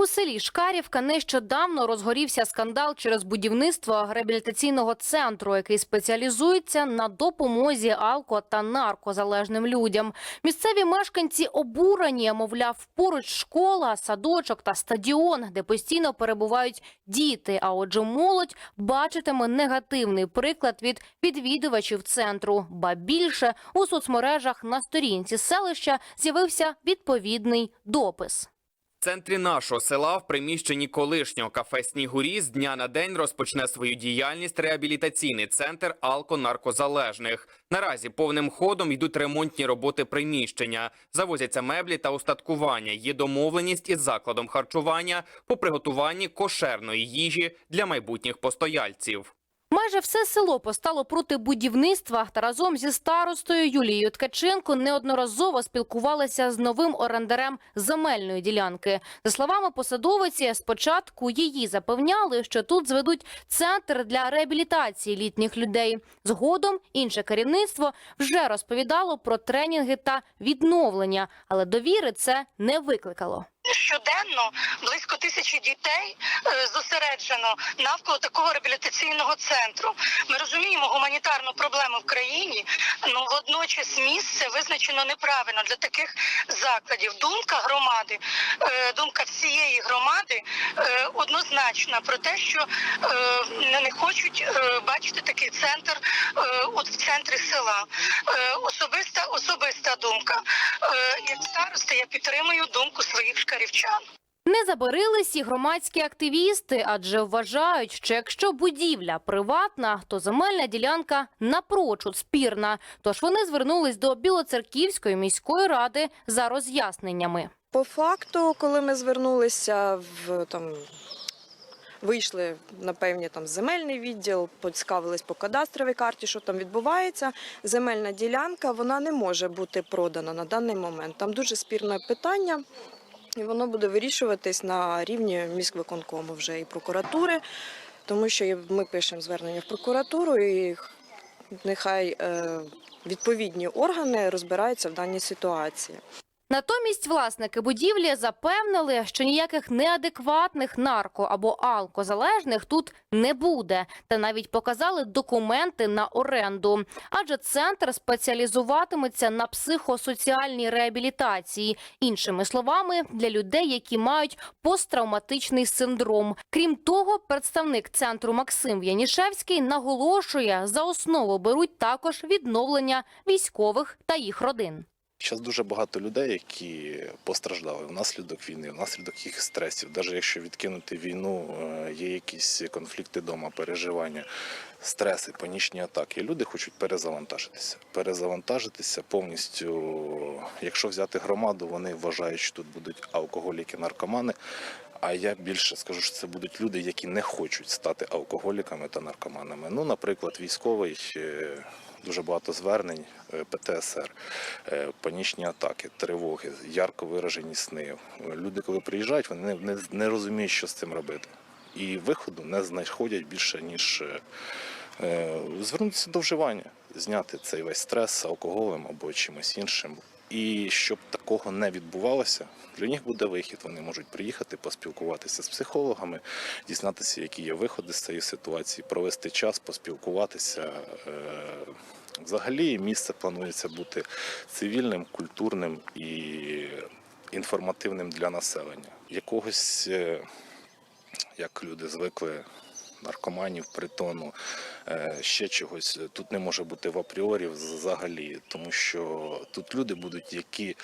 У селі Шкарівка нещодавно розгорівся скандал через будівництво реабілітаційного центру, який спеціалізується на допомозі алко та наркозалежним людям. Місцеві мешканці обурені, мовляв, поруч школа, садочок та стадіон, де постійно перебувають діти. А отже, молодь бачитиме негативний приклад від відвідувачів центру. Ба більше у соцмережах на сторінці селища з'явився відповідний допис. В центрі нашого села в приміщенні колишнього кафе Снігурі з дня на день розпочне свою діяльність реабілітаційний центр алко-наркозалежних. Наразі повним ходом йдуть ремонтні роботи приміщення, завозяться меблі та устаткування. Є домовленість із закладом харчування по приготуванні кошерної їжі для майбутніх постояльців. Майже все село постало проти будівництва та разом зі старостою Юлією Ткаченко неодноразово спілкувалися з новим орендарем земельної ділянки. За словами посадовиці, спочатку її запевняли, що тут зведуть центр для реабілітації літніх людей. Згодом інше керівництво вже розповідало про тренінги та відновлення, але довіри це не викликало. Щоденно близько тисячі дітей е, зосереджено навколо такого реабілітаційного центру. Ми розуміємо гуманітарну проблему в країні, але водночас місце визначено неправильно для таких закладів. Думка громади, е, думка всієї громади е, однозначна про те, що не хочуть бачити такий центр от в центрі села. Особиста особиста думка. Як староста я підтримую думку своїх шкарівчан. Не забарились і громадські активісти, адже вважають, що якщо будівля приватна, то земельна ділянка напрочуд спірна. Тож вони звернулись до Білоцерківської міської ради за роз'ясненнями. По факту, коли ми звернулися в там. Вийшли на певні там земельний відділ, поцікавились по кадастровій карті, що там відбувається. Земельна ділянка вона не може бути продана на даний момент. Там дуже спірне питання, і воно буде вирішуватись на рівні міськвиконкому вже і прокуратури, тому що ми пишемо звернення в прокуратуру, і нехай е, відповідні органи розбираються в даній ситуації. Натомість власники будівлі запевнили, що ніяких неадекватних нарко або алкозалежних тут не буде, та навіть показали документи на оренду. Адже центр спеціалізуватиметься на психосоціальній реабілітації, іншими словами, для людей, які мають посттравматичний синдром. Крім того, представник центру Максим Янішевський наголошує, за основу беруть також відновлення військових та їх родин. Зараз дуже багато людей, які постраждали внаслідок війни, внаслідок їх стресів. Навіть якщо відкинути війну, е, є якісь конфлікти вдома, переживання, стреси, панічні атаки. Люди хочуть перезавантажитися. Перезавантажитися повністю. Якщо взяти громаду, вони вважають, що тут будуть алкоголіки, наркомани. А я більше скажу, що це будуть люди, які не хочуть стати алкоголіками та наркоманами. Ну, наприклад, військовий. Дуже багато звернень е, ПТСР, е, панічні атаки, тривоги, ярко виражені сни. Люди, коли приїжджають, вони не, розуміють, що з цим робити. І виходу не знаходять більше, ніж е, звернутися до вживання, зняти цей весь стрес алкоголем або чимось іншим. І щоб такого не відбувалося, для них буде вихід. Вони можуть приїхати, поспілкуватися з психологами, дізнатися, які є виходи з цієї ситуації, провести час, поспілкуватися. Е, Взагалі місце планується бути цивільним, культурним і інформативним для населення. Якогось, е, як люди звикли, наркоманів, притону, е, ще чогось тут не може бути в апріорі взагалі, тому що тут люди будуть, які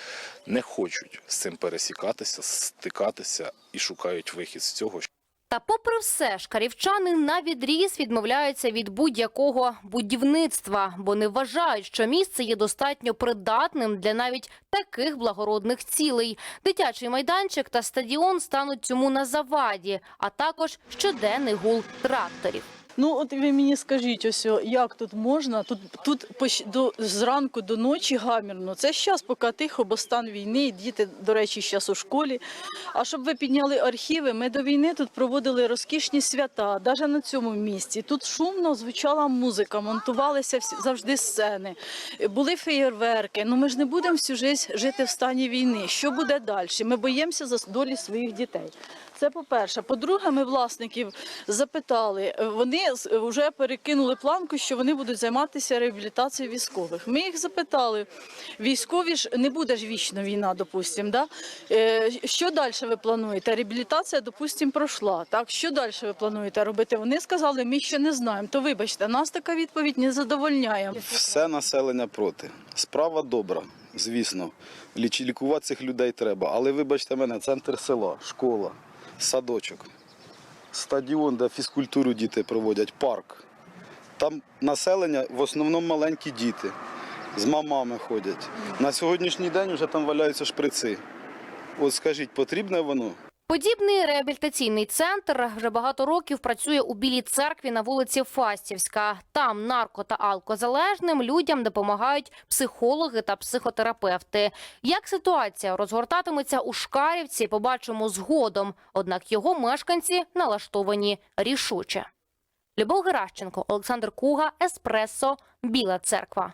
не хочуть з цим пересікатися, стикатися і шукають вихід з цього. Та попри все, шкарівчани на відріз відмовляються від будь-якого будівництва, бо не вважають, що місце є достатньо придатним для навіть таких благородних цілей. Дитячий майданчик та стадіон стануть цьому на заваді, а також щоденний гул тракторів. Ну, от ви мені скажіть, ось як тут можна? Тут тут до зранку до ночі гамірно. Це зараз, поки тихо, бо стан війни, діти, до речі, зараз у школі. А щоб ви підняли архіви, ми до війни тут проводили розкішні свята, навіть на цьому місці. Тут шумно звучала музика, монтувалися всі завжди сцени, були феєрверки. Ну ми ж не будемо всю життя жити в стані війни. Що буде далі? Ми боїмося за долі своїх дітей. Це по-перше. По-друге, ми власників запитали. е, Вони вже перекинули планку, що вони будуть займатися реабілітацією військових. Ми їх запитали. Військові ж не буде ж вічно війна, допустимо. Да? Е, Що далі ви плануєте? Реабілітація, допустимо, пройшла. Так, що далі ви плануєте робити? Вони сказали, ми ще не знаємо. То вибачте, нас така відповідь не задовольняє. Все населення проти. Справа добра, звісно. Лікувати цих людей треба. Але вибачте мене, центр села, школа, садочок, стадіон, де фізкультуру діти проводять, парк. Там населення в основному маленькі діти. З мамами ходять. На сьогоднішній день вже там валяються шприци. От скажіть, потрібне воно? Подібний реабілітаційний центр вже багато років працює у Білій церкві на вулиці Фастівська. Там нарко та алкозалежним людям допомагають психологи та психотерапевти. Як ситуація розгортатиметься у Шкарівці, побачимо згодом. Однак його мешканці налаштовані рішуче. Любов Геращенко, Олександр Куга, Еспресо, Біла Церква.